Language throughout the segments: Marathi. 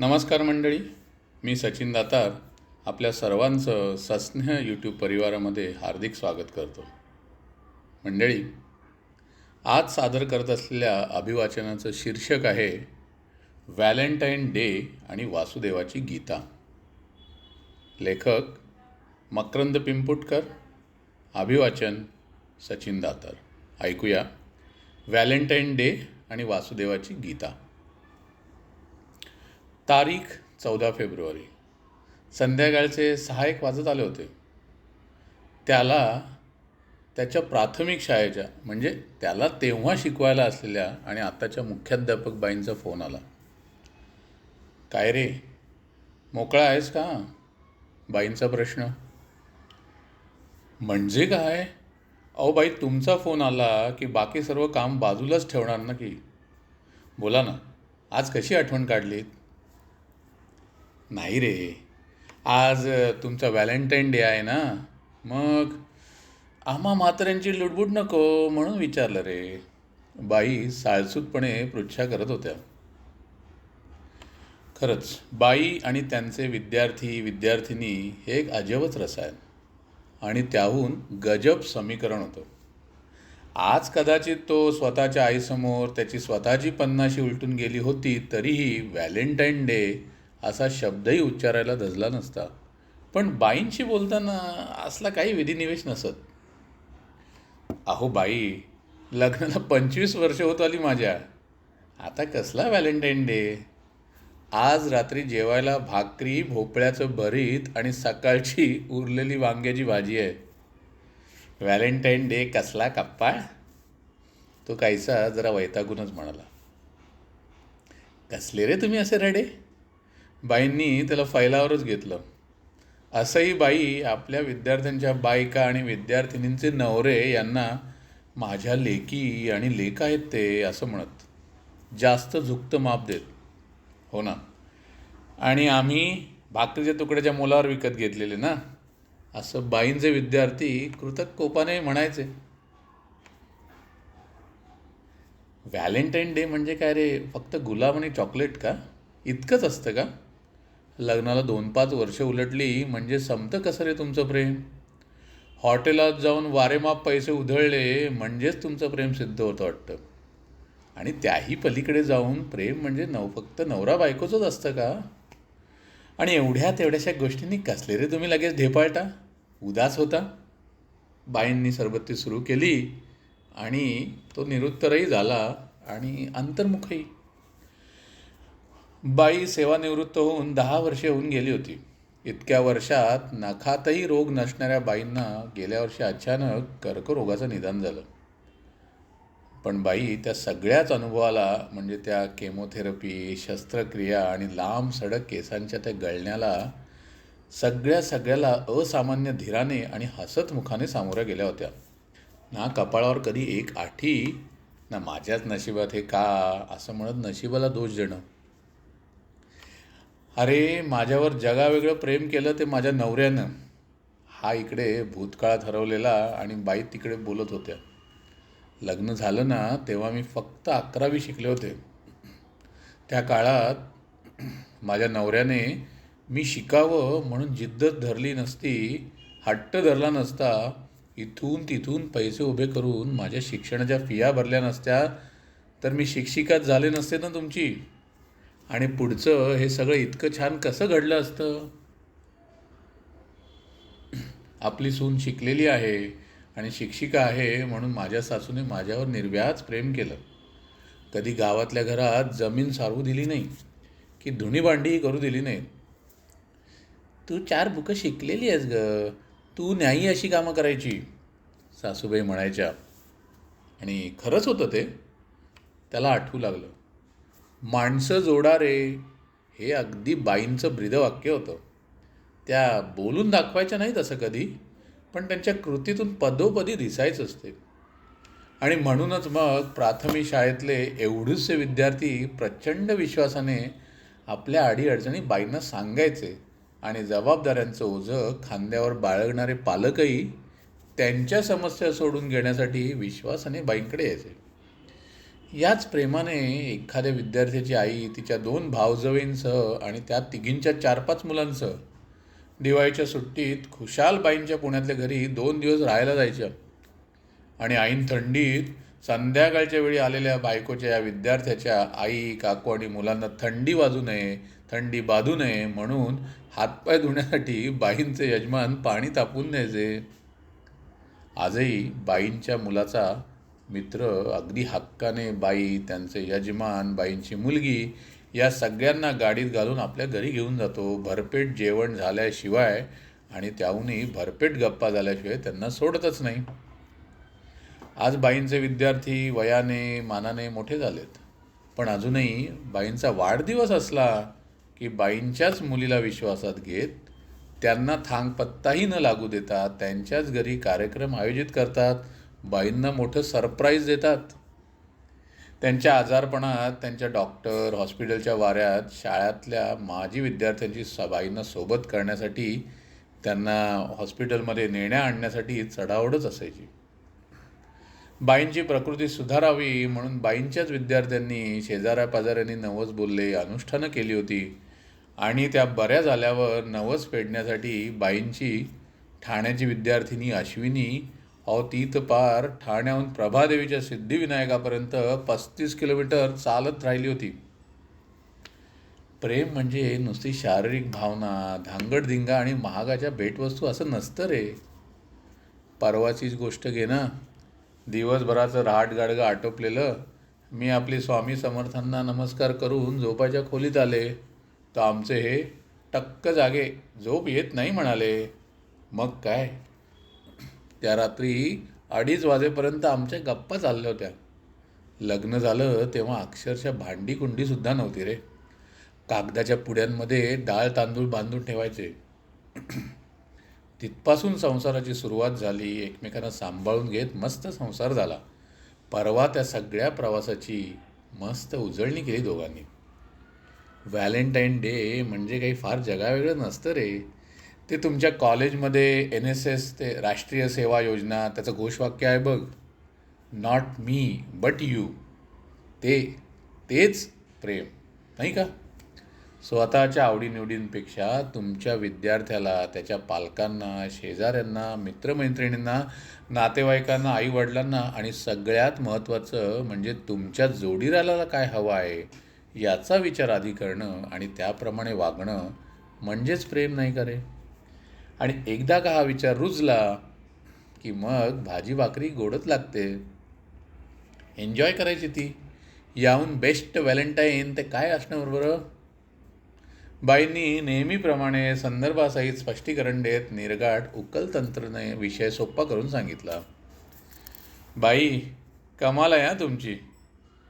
नमस्कार मंडळी मी सचिन दातार आपल्या सर्वांचं सस्नेह यूट्यूब परिवारामध्ये हार्दिक स्वागत करतो. मंडळी आज सादर करत असलेल्या अभिवाचनाचं शीर्षक आहे व्हॅलेंटाईन डे आणि वासुदेवाची गीता. लेखक मकरंद पिंपुटकर अभिवाचन सचिन दातार. ऐकूया व्हॅलेंटाईन डे आणि वासुदेवाची गीता. तारीख चौदा फेब्रुवारी. संध्याकाळचे सहा एक वाजत आले होते. त्याला त्याच्या प्राथमिक शाळेच्या म्हणजे त्याला तेव्हा शिकवायला असलेल्या आणि आताच्या मुख्याध्यापक बाईंचा फोन आला. काय रे? मोकळा आहेस का? बाईंचा प्रश्न. म्हणजे काय? अहो बाई तुमचा फोन आला की बाकी सर्व काम बाजूलाच ठेवणार ना की? बोला ना आज कशी आठवण काढलीत? नाही रे. आज तुमचा व्हॅलेंटाईन डे आहे ना? मग आम्हा म्हाताऱ्यांची लुडबुड नको म्हणून विचारलं रे. बाई साळसूतपणे पृच्छा करत होत्या. खरंच बाई आणि त्यांचे विद्यार्थी विद्यार्थिनी हे एक अजबच रसायन आणि त्याहून गजब समीकरण होतं. आज कदाचित तो स्वतःच्या आईसमोर त्याची स्वतःची पन्नाशी उलटून गेली होती तरीही व्हॅलेंटाईन डे असा शब्दही उच्चारायला धजला नसता. पण बाईंशी बोलताना असला काही विधिनिवेश नसत. अहो बाई लग्नाला पंचवीस वर्ष होत आली माझ्या. आता कसला व्हॅलेंटाईन डे? आज रात्री जेवायला भाकरी भोपळ्याचं भरीत आणि सकाळची उरलेली वांग्याची भाजी आहे. व्हॅलेंटाईन डे कसला कप्पा तो काहीसा जरा वैतागूनच म्हणाला. कसले रे तुम्ही असे रडे? बाईंनी त्याला फैलावरच घेतलं. असंही बाई आपल्या विद्यार्थ्यांच्या बायका आणि विद्यार्थिनींचे नवरे यांना माझ्या लेकी आणि लेख आहेत ते असं म्हणत. जास्त झुकतं माप देत. हो ना. आणि आम्ही भाकरीच्या तुकड्याच्या मोलावर विकत घेतलेले ना. असं बाईंचे विद्यार्थी कृतक कोपाने म्हणायचे. व्हॅलेंटाईन डे म्हणजे काय रे? फक्त गुलाब आणि चॉकलेट का? इतकंच असतं का? लग्नाला दोन पाच वर्ष उलटली म्हणजे संपतं कसं रे तुमचं प्रेम? हॉटेलात जाऊन वारेमाप पैसे उधळले म्हणजेच तुमचं प्रेम सिद्ध होतं वाटतं. आणि त्याही पलीकडे जाऊन प्रेम म्हणजे नव फक्त नवरा बायकोचंच असतं का? आणि एवढ्या तेवढ्याशा गोष्टींनी कसले रे तुम्ही लगेच ढेपाळता? उदास होता? बाईंनी सरबत्ती सुरू केली आणि तो निरुत्तरही झाला आणि अंतर्मुखही. बाई सेवानिवृत्त होऊन दहा वर्षे होऊन गेली होती. इतक्या वर्षात नखातही रोग नसणाऱ्या बाईंना गेल्या वर्षी अचानक कर्करोगाचं निदान झालं. पण बाई त्या सगळ्याच अनुभवाला म्हणजे त्या केमोथेरपी शस्त्रक्रिया आणि लांब सडक केसांच्या त्या गळण्याला सगळ्या सगळ्याला असामान्य धीराने आणि हसत मुखाने सामोऱ्या गेल्या होत्या. ना कपाळावर कधी एक आठी ना माझ्याच नशिबात हे का असं म्हणत नशिबाला दोष देणं. अरे माझ्यावर जगावेगळं प्रेम केलं ते माझ्या नवऱ्यानं. हा इकडे भूतकाळात हरवलेला आणि बाई तिकडे बोलत होत्या. लग्न झालं ना तेव्हा मी फक्त अकरावी शिकले होते. त्या काळात माझ्या नवऱ्याने मी शिकावं म्हणून जिद्द धरली नसती हट्ट धरला नसता इथून तिथून पैसे उभे करून माझ्या शिक्षणाच्या फिया भरल्या नसत्या तर मी शिक्षिकाच झाले नसते ना तुमची? आणि पुढचं हे सगळं इतकं छान कसं घडलं असतं? आपली सून शिकलेली आहे आणि शिक्षिका आहे म्हणून माझ्या सासूने माझ्यावर निर्व्याज प्रेम केलं. कधी गावातल्या घरात जमीन सारवू दिली नाही की धुणी भांडीही करू दिली नाही तू चार बुकं शिकलेली आहेस ग. तू न्यायी अशी कामं करायची सासूबाई म्हणायच्या. आणि खरंच होतं ते. त्याला आठवू लागलं. माणसं जोडा रे हे अगदी बाईंचं ब्रीदवाक्य होतं. त्या बोलून दाखवायच्या नाही तसं कधी पण त्यांच्या कृतीतून पदोपदी दिसायचंच ते आणि म्हणूनच मग प्राथमिक शाळेतले एवढेचसे विद्यार्थी प्रचंड विश्वासाने आपल्या अडीअडचणी बाईंना सांगायचे आणि जबाबदाऱ्यांचं ओझं खांद्यावर बाळगणारे पालकही त्यांच्या समस्या सोडून घेण्यासाठी विश्वासाने बाईंकडे यायचे. याच प्रेमाने एखाद्या विद्यार्थ्याची आई तिच्या दोन भावजवींसह आणि त्या तिघींच्या चार पाच मुलांसह दिवाळीच्या सुट्टीत खुशाल बाईंच्या पुण्यातल्या घरी दोन दिवस राहायला जायच्या आणि आईन थंडीत संध्याकाळच्या वेळी आलेल्या बायकोच्या या विद्यार्थ्याच्या आई काकू आणि मुलांना थंडी वाजू नये थंडी बाधू नये म्हणून हातपाय धुण्यासाठी बाईंचे यजमान पाणी तापून न्यायचे. आजही बाईंच्या मुलाचा मित्र अगदी हक्काने बाई त्यांचे यजमान बाईंची मुलगी या सगळ्यांना गाडीत घालून आपल्या घरी घेऊन जातो. भरपेट जेवण झाल्याशिवाय आणि त्याहूनही भरपेट गप्पा झाल्याशिवाय त्यांना सोडतच नाही. आज बाईंचे विद्यार्थी वयाने मानाने मोठे झालेत. पण अजूनही बाईंचा वाढदिवस असला की बाईंच्याच मुलीला विश्वासात घेत त्यांना थांग पत्ताही न लागू देतात त्यांच्याच घरी कार्यक्रम आयोजित करतात. बाईंना मोठं सरप्राईज देतात. त्यांच्या आजारपणात त्यांच्या डॉक्टर हॉस्पिटलच्या वाऱ्यात शाळेतल्या माजी विद्यार्थ्यांची स बाईंना सोबत करण्यासाठी त्यांना हॉस्पिटलमध्ये नेण्या आणण्यासाठी चढावडच असायची. बाईंची प्रकृती सुधारावी म्हणून बाईंच्याच विद्यार्थ्यांनी शेजाऱ्या पाजाऱ्यांनी नवस बोलले अनुष्ठानं केली होती. आणि त्या बऱ्या झाल्यावर नवस फेडण्यासाठी बाईंची ठाण्याची विद्यार्थिनी अश्विनी अहो ती तर पार ठाण्याहून प्रभादेवीच्या सिद्धिविनायकापर्यंत पस्तीस किलोमीटर चालत राहिली होती. प्रेम म्हणजे नुसती शारीरिक भावना धांगडधिंगा आणि महागाच्या भेटवस्तू असं नसतं रे. परवाचीच गोष्ट घे ना. दिवसभराचं रहाटगाडगं आटोपलेलं मी आपली स्वामी समर्थांना नमस्कार करून झोपाच्या खोलीत आले. तर आमचे हे टक्क जागे झोप येत नाही म्हणाले. मग काय? त्या रात्री अडीच वाजेपर्यंत आमच्या गप्पा चालल्या होत्या. लग्न झालं तेव्हा अक्षरशः भांडी कुंडीसुद्धा नव्हती रे. कागदाच्या पुड्यांमध्ये डाळ तांदूळ बांधून ठेवायचे. तिथपासून संसाराची सुरुवात झाली. एकमेकांना सांभाळून घेत मस्त संसार झाला. परवा त्या सगळ्या प्रवासाची मस्त उजळणी केली दोघांनी. व्हॅलेंटाईन डे म्हणजे काही फार जगावेगळं नसतं रे. ते तुमच्या कॉलेजमध्ये एन एस एस ते राष्ट्रीय सेवा योजना त्याचं घोषवाक्य आहे बघ. नॉट मी बट यू ते तेच प्रेम. नाही का? स्वतःच्या आवडीनिवडींपेक्षा तुमच्या विद्यार्थ्याला त्याच्या पालकांना शेजाऱ्यांना मित्रमैत्रिणींना नातेवाईकांना आईवडिलांना आणि सगळ्यात महत्त्वाचं म्हणजे तुमच्या जोडीदाराला काय हवं आहे याचा विचार आधी करणं आणि त्याप्रमाणे वागणं म्हणजेच प्रेम नाही का रे? आणि एकदा का हा विचार रुजला की मग भाजी भाकरी गोडच लागते. एन्जॉय करायची ती. याहून बेस्ट व्हॅलेंटाईन ते काय असणार बरं? बाईंनी नेहमीप्रमाणे संदर्भासहित स्पष्टीकरण देत निर्गाठ उकल तंत्रने विषय सोप्पा करून सांगितला. बाई कमाल आहे हा तुमची.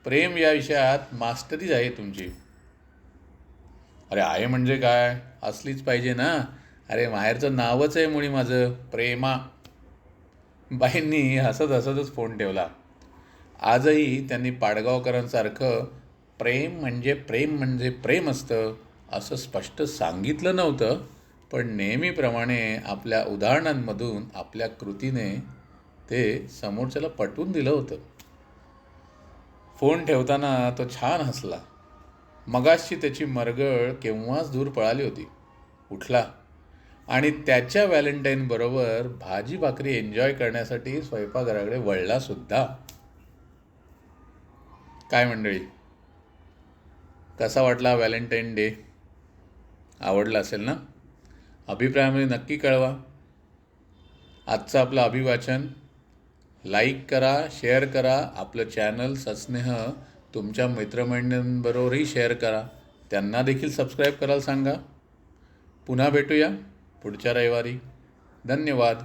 प्रेम या विषयात मास्टरीज आहे तुमची. अरे आहे म्हणजे काय? असलीच पाहिजे ना. अरे माहेरचं नावच आहे मुळी माझं. प्रेमा. बाईंनी हसत हसतच फोन ठेवला. आजही त्यांनी पाडगावकरांसारखं प्रेम म्हणजे प्रेम म्हणजे प्रेम असतं असं स्पष्ट सांगितलं नव्हतं पण नेहमीप्रमाणे आपल्या उदाहरणांमधून आपल्या कृतीने ते समोरच्याला पटवून दिलं होतं. फोन ठेवताना तो छान हसला. मगाशी त्याची मरगळ केव्हाच दूर पळाली होती. उठला. आणि त्याच्या व्हॅलेंटाईन बरोबर भाजी भाकरी एन्जॉय करण्यासाठी स्वयंपाकघराकडे वळला सुद्धा. काय मंडळी? कसा वाटला व्हॅलेंटाईन डे? आवडला असेल ना? अभिप्रायामध्ये नक्की कळवा. आजचं आपलं अभिवाचन. लाईक करा शेअर करा आपलं चॅनल सस्नेह तुमच्या मित्रमंडळींबरोबरही शेअर करा. त्यांना देखील सबस्क्राईब करायला सांगा. पुन्हा भेटूया. पुढच्या रविवारी. धन्यवाद.